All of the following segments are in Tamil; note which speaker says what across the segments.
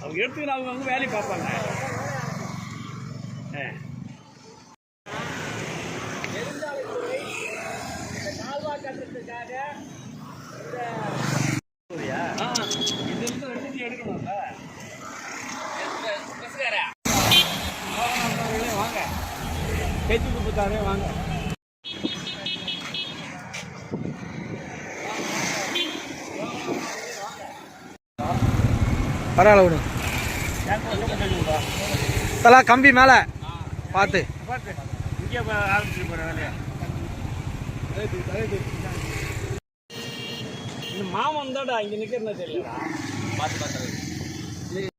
Speaker 1: அவங்க எடுத்துக்கிற அவங்க அவங்க வேலையை பார்ப்பாங்க. ஆ. ஆ, ரெண்டுத்தையும் எடுக்கணும்ல. வாங்க பேச்சு கொடுத்தாரே வாங்க.
Speaker 2: பரவாயில்ல விடு. தலா கம்பி மேலே. பார்த்து
Speaker 1: பார்த்து இங்கே ஆரம்பிச்சு போகிற வேலையா இந்த மாமன் தான்டா இங்கே நிற்கிறதா தெரியல. பார்த்து பார்த்து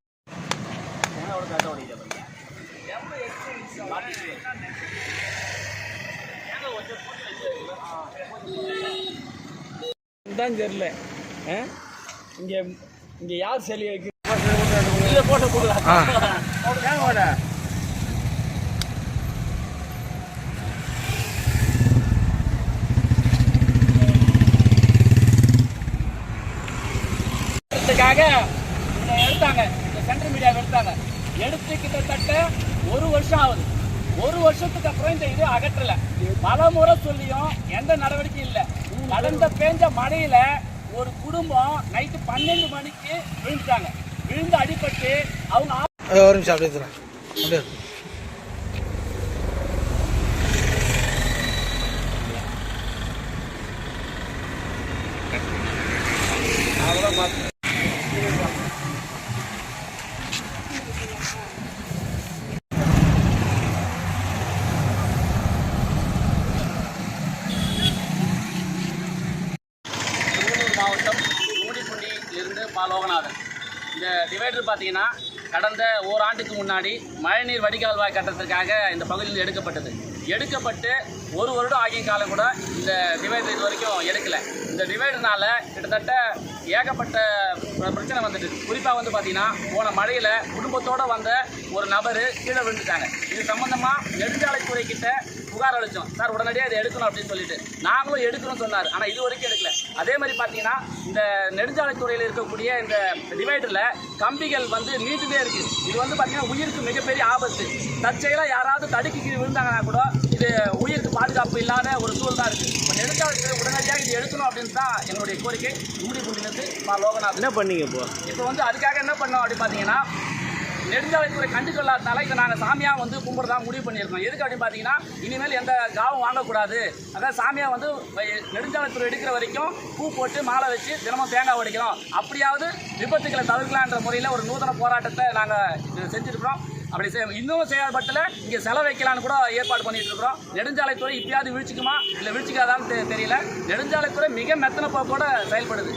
Speaker 1: தான் தெரியல. ஆ? இங்கே இங்க யார் செலி வைக்க எடுத்தாங்க. இந்த சென்ட்ரல் மீடியா எடுத்தாங்க. எடுத்து கிட்டத்தட்ட ஒரு வருஷம் ஆகுது. ஒரு வருஷத்துக்கு அப்புறம் இந்த இது அகற்றல. பல முறை சொல்லியும் எந்த நடவடிக்கையும் இல்லை. கடந்த பேஞ்ச மழையில ஒரு குடும்பம் நைட்டு பன்னெண்டு மணிக்கு விழுந்துட்டாங்க. விழுந்து அடிபட்டு அவங்க
Speaker 2: ஒரு நிமிஷம் அப்படியே தரேன் அப்படியே
Speaker 3: இந்த டிவைடர் பார்த்தீங்கன்னா கடந்த ஓராண்டுக்கு முன்னாடி மழைநீர் வடிகால்வாய் கட்டத்திற்காக இந்த பகுதியில் எடுக்கப்பட்டது. எடுக்கப்பட்டு ஒரு வருடம் ஆகிய காலம் கூட இந்த டிவைடர் இது வரைக்கும் எடுக்கலை. இந்த டிவைடர்னால கிட்டத்தட்ட ஏகப்பட்ட பிரச்சனை வந்துட்டு குறிப்பாக வந்து பார்த்தீங்கன்னா போன மழையில் குடும்பத்தோடு வந்த ஒரு நபர் கீழே விழுந்துட்டாங்க. இது சம்மந்தமாக நெடுஞ்சாலைத்துறை கிட்ட புகார் அளித்தோம் சார் உடனடியாக இதை எடுக்கணும் அப்படின்னு சொல்லிட்டு. நாங்களும் எடுக்கணும்னு சொன்னார். ஆனால் இது வரைக்கும் எடுக்கல. அதே மாதிரி பார்த்தீங்கன்னா இந்த நெடுஞ்சாலைத்துறையில் இருக்கக்கூடிய இந்த டிவைடரில் கம்பிகள் வந்து நீட்டுமே இருக்குது இது வந்து பார்த்தீங்கன்னா உயிருக்கு மிகப்பெரிய ஆபத்து. தற்செயலாக யாராவது தடுக்கி கீழே விழுந்தாங்கன்னா கூட இது உயிருக்கு பாதுகாப்பு இல்லாத ஒரு சூழல் தான் இருக்குது இப்போ நெடுஞ்சாலைத்துறை உடனடியாக இது எடுக்கணும் அப்படின்னு தான் என்னுடைய கோரிக்கை. மூடிக்குண்டிலிருந்து மா லோகநாத்
Speaker 1: என்ன பண்ணீங்க இப்போ?
Speaker 3: இப்போ வந்து அதுக்காக என்ன பண்ணோம் அப்படின்னு பார்த்தீங்கன்னா நெடுஞ்சாலைத்துறை கண்டு கொள்ளாதனால இதை நாங்கள் சாமியாக வந்து கும்பிட்றதா முடிவு பண்ணியிருக்கோம் எதுக்கு அப்படின்னு பார்த்தீங்கன்னா இனிமேல் எந்த காவும் வாங்கக்கூடாது. அதான் சாமியாக வந்து நெடுஞ்சாலைத்துறை எடுக்கிற வரைக்கும் பூ போட்டு மாலை வச்சு தினமும் தேங்காய் உடைக்கிறோம் அப்படியாவது விபத்துக்களை தவிர்க்கலான்ற முறையில் ஒரு நூதன போராட்டத்தை நாங்கள் செஞ்சுருக்கிறோம். அப்படி செய் இன்னும் செய்யாதபட்டில் இங்கே செலவு வைக்கலான்னு கூட ஏற்பாடு பண்ணிட்டு இருக்கிறோம் நெடுஞ்சாலைத்துறை இப்பயாவது வீழ்ச்சிக்குமா? இல்லை வீழ்ச்சிக்காதான்னு தெரியல. நெடுஞ்சாலைத்துறை மிக மெத்தனை போக்கோட செயல்படுது.